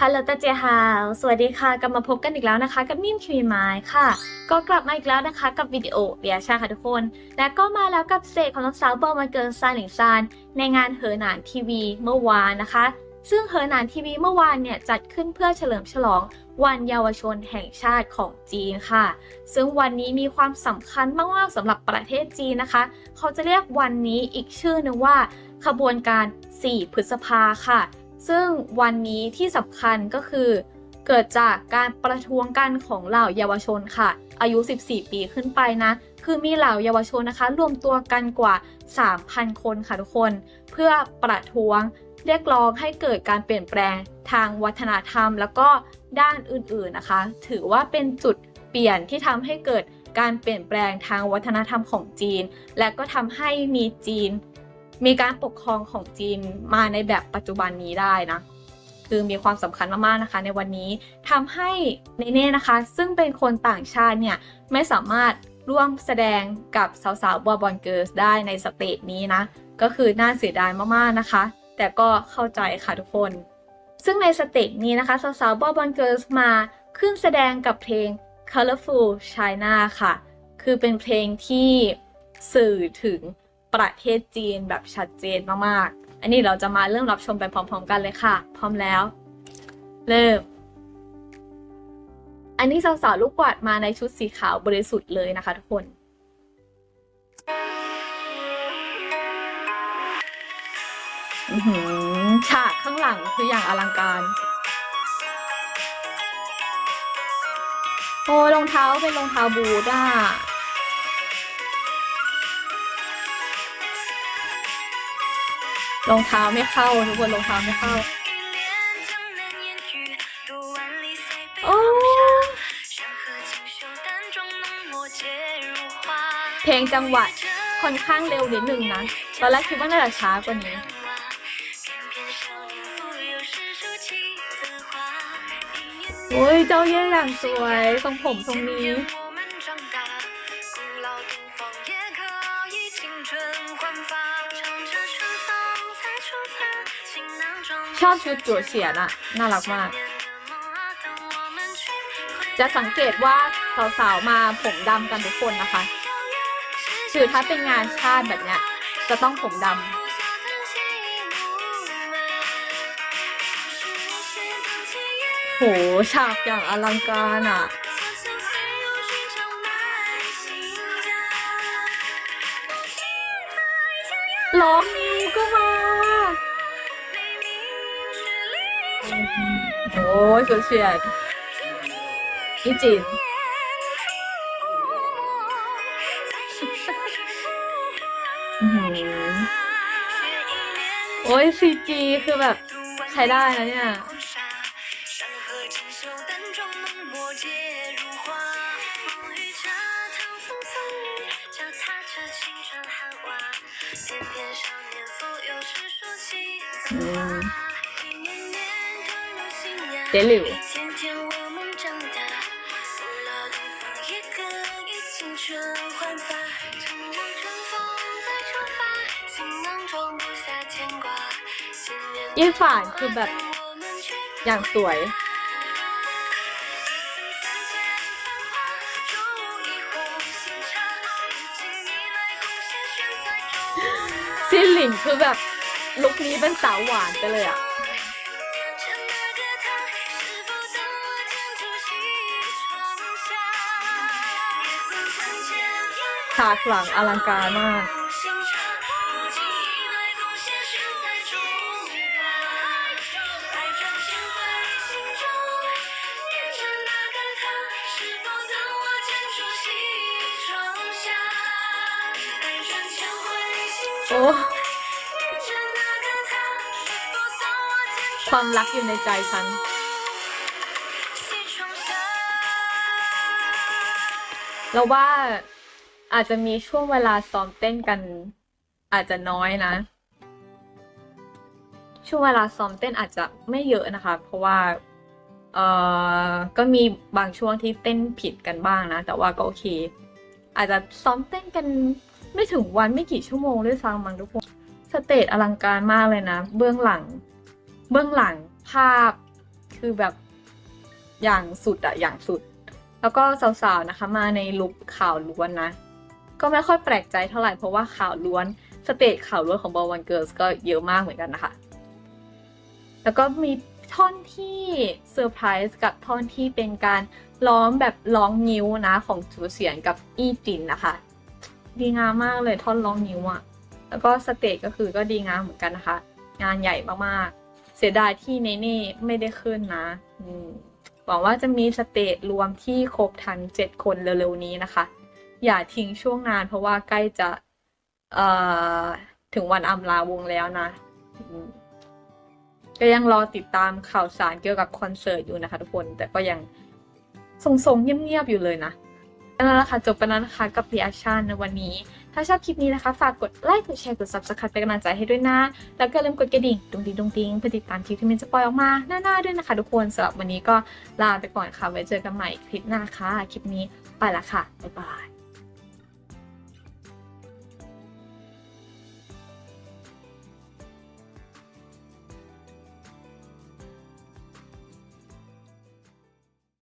ฮัลโหลตาเจฮาวสวัสดีค่ะ กลับมาพบกันอีกแล้วนะคะ กับมิมคิวไม้ค่ะ ก็กลับมาอีกแล้วนะคะกับวิดีโอเรียชั่นค่ะทุกคน และก็มาแล้วกับสเตจของน้องสาวบอลมาเกินซานหนิงซานในงานเหอหนานทีวีเมื่อวานนะคะ ซึ่งเหอหนานทีวีเมื่อวานเนี่ยจัดขึ้นเพื่อเฉลิมฉลองวันเยาวชนแห่งชาติของจีนค่ะ ซึ่งวันนี้มีความสำคัญมากๆสำหรับประเทศจีนนะคะ เขาจะเรียกวันนี้อีกชื่อนึงว่าขบวนการ 4 พฤษภาค่ะ ซึ่งวันนี้ที่สำคัญก็คือ เกิดจากการประท้วงกันของเหล่าเยาวชนค่ะ อายุ 14 ปีขึ้นไปนะ คือมีเหล่าเยาวชนนะคะ รวมตัวกันกว่า 3,000 คนค่ะทุกคน เพื่อประท้วงเรียกร้องให้เกิดการเปลี่ยนแปลงทางวัฒนธรรม แล้วก็ด้านอื่นๆนะคะ ถือว่าเป็นจุดเปลี่ยนที่ทำให้เกิดการเปลี่ยนแปลงทางวัฒนธรรมของจีน และก็ทำให้มีจีน มีการปกครองของจีนมาในแบบปัจจุบันนี้ได้นะ คือมีความสำคัญมากๆนะคะ ในวันนี้ทำให้เนเน่นะคะ ซึ่งเป็นคนต่างชาติเนี่ยไม่สามารถร่วมแสดงกับสาวๆบัวบอลเกิร์สได้ในสเตจนี้นะ ก็คือน่าเสียดายมากๆนะคะ แต่ก็เข้าใจค่ะทุกคน ซึ่งในสเตจนี้นะคะสาวๆบัวบอลเกิร์สมาขึ้นแสดงกับเพลง Colorful China ค่ะ คือเป็นเพลงที่สื่อถึง ประเทศจีนแบบชัดเจนมากๆ อันนี้เราจะมาเริ่มรับชมไปพร้อมๆกันเลยค่ะ พร้อมแล้ว เริ่ม อันนี้สาวๆลูกกวาดมาในชุดสีขาวบริสุทธิ์เลยนะคะทุกคนหือฉากข้างหลังคืออย่างอลังการ โอ้รองเท้าเป็นรองเท้าบูทอ่ รองเท้าไม่เข้าทุกคนรองเท้าไม่เข้าโอ้เพลงจังหวะค่อนข้างเร็วนิดนึงนะ ตอนแรกคิดว่าน่าจะช้ากว่านี้ โอ้ยเจ้าเย่อย่างสวย ทรงผมทรงนี้ อบชุดจั่วเฉียนอะน่ารักมาก จะสังเกตว่าสาวๆมาผมดำกันทุกคนนะคะคือถ้าเป็นงานชาติแบบเนี้ย จะต้องผมดำโหฉากอย่างอลังการอะร้องนิวก็มา โอ้ยสุดเฉียดนี่จีนอื้อหือโอ้ยซีจีคือแบบใช้ได้นะเนี่ยอืมเจ๊หลิวยี่ฝ่านคือแบบอย่างสวยซินหลิงคือแบบลุคนี้เป็นสาวหวานไปเลยอะ ฉากหลังอลังการมากโอ้ความรักอยู่ในใจฉันแล้วว่า อาจจะมีช่วงเวลาซ้อมเต้นกัน อาจจะน้อยนะ ช่วงเวลาซ้อมเต้นอาจจะไม่เยอะนะคะ เพราะว่าเออก็มีบางช่วงที่เต้นผิดกันบ้างนะ แต่ว่าก็โอเค อาจจะซ้อมเต้นกันไม่ถึงวันไม่กี่ชั่วโมงด้วยซ้ำมั้งทุกคนสเตจอลังการมากเลยนะ เบื้องหลัง เบื้องหลังภาพคือแบบอย่างสุดอะอย่างสุด แล้วก็สาวๆนะคะ มาในลุคข่าวล้วนนะ ก็ไม่ค่อยแปลกใจเท่าไหร่เพราะว่าข่าวล้วนสเตจข่าวล้วนของบอลวันเกิร์สก็เยอะมากเหมือนกันนะคะ แล้วก็มีท่อนที่เซอร์ไพรส์กับท่อนที่เป็นการร้องแบบร้องนิ้วนะของจูเสียนกับอี้จินนะคะ ดีงามมากเลยท่อนร้องนิ้วอะแล้วก็สเตจก็คือก็ดีงามเหมือนกันนะคะ งานใหญ่มากๆ เสียดายที่เนเน่ไม่ได้ขึ้นนะหวังว่าจะมีสเตจรวมที่ครบทั้งเจ็ดคนเร็วๆนี้นะคะ อย่าทิ้งช่วงงาน เพราะว่าใกล้จะเอ่อถึงวันอำลาวงแล้วนะ ก็ยังรอติดตามข่าวสารเกี่ยวกับคอนเสิร์ตอยู่นะคะทุกคน แต่ก็ยังทรงๆเงียบๆอยู่เลยนะนั่นแหละค่ะ จบไปแล้วนะคะกับ reaction ในวันนี้ ถ้าชอบคลิปนี้นะคะ ฝากกดไลค์กดแชร์กด subscribe เป็นกำลังใจให้ด้วยนะ แล้วก็อย่าลืมกดกระดิ่งดุงดิงดุงดิงเพื่อติดตามคลิปที่มินจะปล่อยออกมาหน้าๆด้วยนะคะทุกคนสำหรับวันนี้ก็ลาไปก่อนค่ะ ไว้เจอกันใหม่คลิปหน้าค่ะ คลิปนี้ไปละค่ะ บ๊ายบาย